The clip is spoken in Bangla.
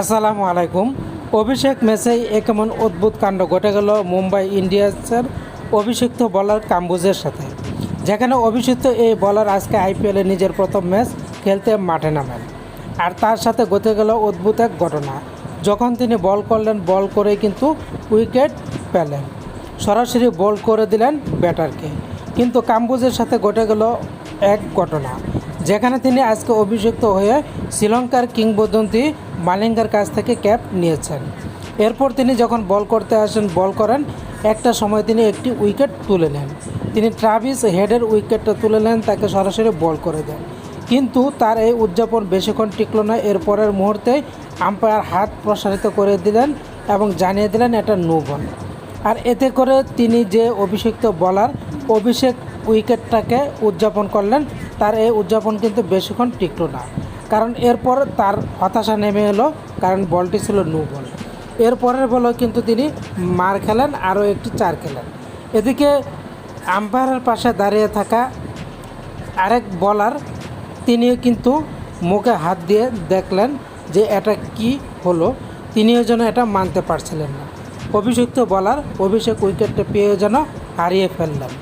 আসসালামু আলাইকুম। অভিষেক এ কেমন অদ্ভুত কাণ্ড ঘটে গেল মুম্বাই ইন্ডিয়ান্সের অভিষিক্ত বলার কাম্বুজের সাথে। যেখানে অভিষিক্ত এই বলার আজকে আইপিএলে নিজের প্রথম ম্যাচ খেলতে মাঠে নামেন। আর তার সাথে ঘটে গেল অদ্ভুত এক ঘটনা। যখন তিনি বল করলেন, বল করেই কিন্তু উইকেট পেলেন। সরাসরি বল করে দিলেন ব্যাটারকে। কিন্তু কাম্বুজের সাথে ঘটে গেল এক ঘটনা। যেখানে তিনি আজকে অভিষিক্ত হয়ে শ্রীলঙ্কার কিংবদন্তি মালিঙ্গার কাছ থেকে ক্যাপ নিয়েছেন। এরপর তিনি যখন বল করতে আসেন, বল করেন, একটা সময় তিনি একটি উইকেট তুলে নেন। তিনি ট্রাভিস হেডের উইকেটটা তুলে নেন, তাকে সরাসরি বল করে দেন। কিন্তু তার এই উদযাপন বেশিক্ষণ টিকলো না। এরপরের মুহূর্তে আম্পায়ার হাত প্রসারিত করে দিলেন এবং জানিয়ে দিলেন, এটা নো বল। আর এতে করে তিনি যে অভিষিক্ত বলার অভিষেক উইকেটটাকে উদযাপন করলেন তার এই উদযাপন কিন্তু বেশিক্ষণ টিকলো না। কারণ এরপর তার হতাশা নেমে এলো, কারণ বলটি ছিল নো বল। এরপরের বলেও কিন্তু তিনি মার খেলেন, আরও একটি চার খেলেন। এদিকে আম্পায়ারের পাশে দাঁড়িয়ে থাকা আরেক বলার, তিনিও কিন্তু মুখে হাত দিয়ে দেখলেন যে এটা কি হলো। তিনিও যেন এটা মানতে পারছিলেন না। অভিষিক্ত বলার অভিষেক উইকেটটা পেয়ে যেন হারিয়ে ফেললেন।